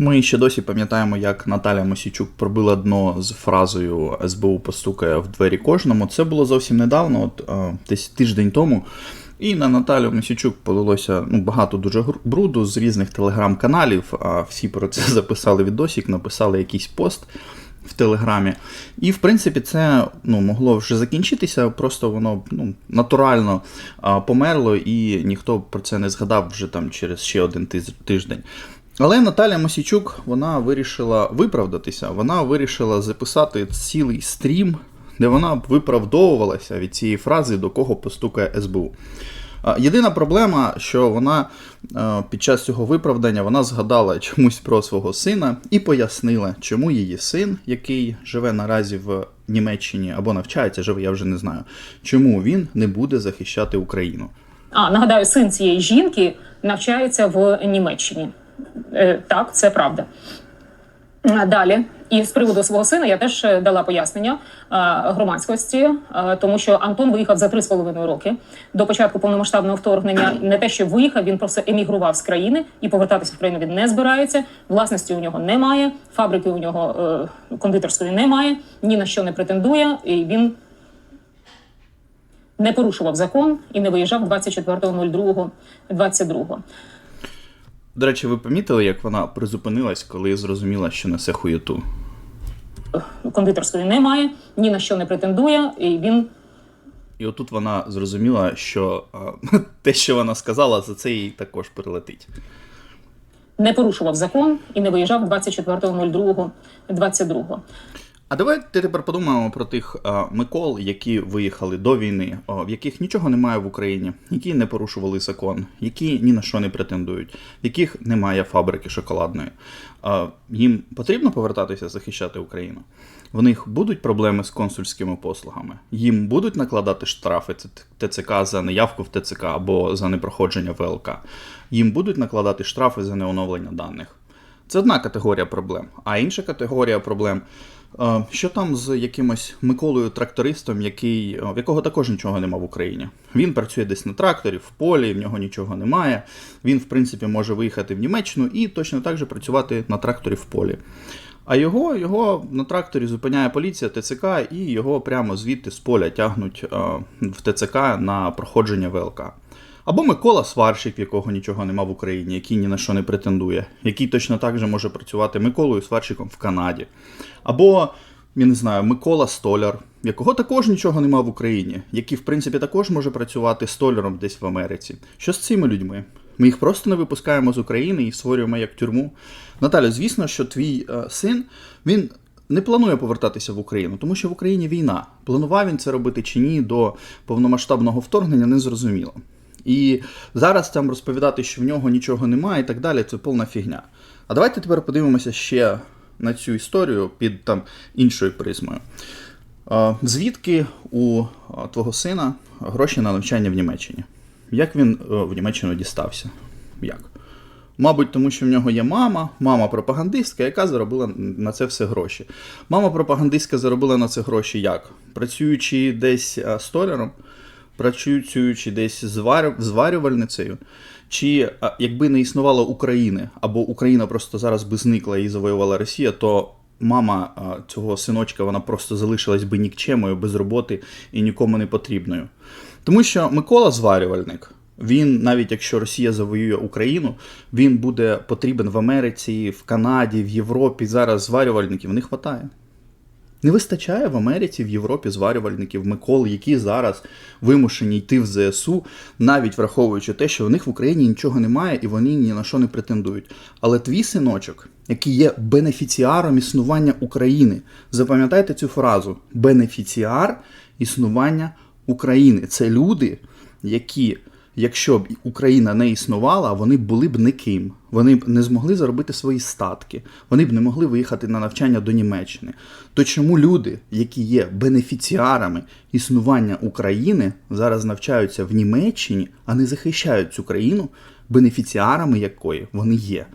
Ми ще досі пам'ятаємо, як Наталя Мосічук пробила дно з фразою СБУ постукає в двері кожному. Це було зовсім недавно, от е, десь тиждень тому. І на Наталю Мосічук полилося ну, багато дуже бруду з різних телеграм-каналів. Всі про це записали відосик, написали якийсь пост в Телеграмі. І, в принципі, це ну, могло вже закінчитися, просто воно ну, натурально а, померло, і ніхто про це не згадав вже там через ще один тиждень. Але Наталя Мосічук вона вирішила виправдатися, вона вирішила записати цілий стрім, де вона виправдовувалася від цієї фрази, до кого постукає СБУ. Єдина проблема, що вона е, під час цього виправдання вона згадала чомусь про свого сина і пояснила, чому її син, який живе наразі в Німеччині або навчається, живе, я вже не знаю, чому він не буде захищати Україну. А нагадаю, син цієї жінки навчається в Німеччині. Е, так, це правда. Далі, і з приводу свого сина я теж е, дала пояснення громадськості, е, тому що Антон виїхав за 3,5 роки до початку повномасштабного вторгнення. Не те, що виїхав, він просто емігрував з країни і повертатися в країну він не збирається. Власності у нього немає, фабрики у нього кондитерської немає, ні на що не претендує. І він не порушував закон і не виїжджав 24.02.22. До речі, ви помітили, як вона призупинилась, коли зрозуміла, що несе хуєту? кондитерської немає, ні на що не претендує, і він І отут вона зрозуміла, що а, те, що вона сказала, за це їй також прилетить. не порушував закон і не виїжджав 24.02.22. А давайте тепер подумаємо про тих а, Микол, які виїхали до війни, а, в яких нічого немає в Україні, які не порушували закон, які ні на що не претендують, в яких немає фабрики шоколадної. А, їм потрібно повертатися захищати Україну. В них будуть проблеми з консульськими послугами. Їм будуть накладати штрафи ТЦК за неявку в ТЦК або за непроходження ВЛК. Їм будуть накладати штрафи за неоновлення даних. Це одна категорія проблем. А інша категорія проблем. Е, Що там з якимось Миколою трактористом, який, е, в якого також нічого нема в Україні? Він працює десь на тракторі, в полі, в нього нічого немає. Він, в принципі, може виїхати в Німеччину і точно так же працювати на тракторі в полі. А його, його на тракторі зупиняє поліція ТЦК і його прямо звідти з поля тягнуть е, в ТЦК на проходження ВЛК. Або Микола Сварщик, якого нічого нема в Україні, який ні на що не претендує, який точно так же може працювати Миколою Сварщиком в Канаді. Або, я не знаю, Микола Столяр, якого також нічого нема в Україні, який, в принципі, також може працювати столяром десь в Америці. Що з цими людьми? Ми їх просто не випускаємо з України і створюємо як тюрму. Наталя, звісно, що твій е, син він не планує повертатися в Україну, тому що в Україні війна. Планував він це робити чи ні до повномасштабного вторгнення, не зрозуміло. І зараз там розповідати, що в нього нічого немає і так далі, це повна фігня. А давайте тепер подивимося ще на цю історію під там іншою призмою. Звідки у твого сина гроші на навчання в Німеччині? Як він е, в Німеччину дістався? Як? Мабуть, тому що в нього є мама, мама пропагандистка, яка заробила на це все гроші. Мама пропагандистка заробила на це гроші як? Працюючи десь столяром, працюючи десь звар... зварювальницею, чи якби не існувало України, або Україна просто зараз би зникла і завоювала Росія, то мама цього синочка вона просто залишилась би нікчемою, без роботи і нікому не потрібною. Тому що Микола зварювальник. Він, навіть якщо Росія завоює Україну, він буде потрібен в Америці, в Канаді, в Європі. Зараз зварювальників не вистачає. Не вистачає в Америці, в Європі зварювальників Миколи, які зараз вимушені йти в ЗСУ, навіть враховуючи те, що в них в Україні нічого немає і вони ні на що не претендують. Але твій синочок, який є бенефіціаром існування України, запам'ятайте цю фразу: бенефіціар існування України. Це люди, які якщо б Україна не існувала, вони були б никим. Вони б не змогли заробити свої статки, вони б не могли виїхати на навчання до Німеччини. То чому люди, які є бенефіціарами існування України, зараз навчаються в Німеччині, а не захищають цю країну, бенефіціарами якої вони є?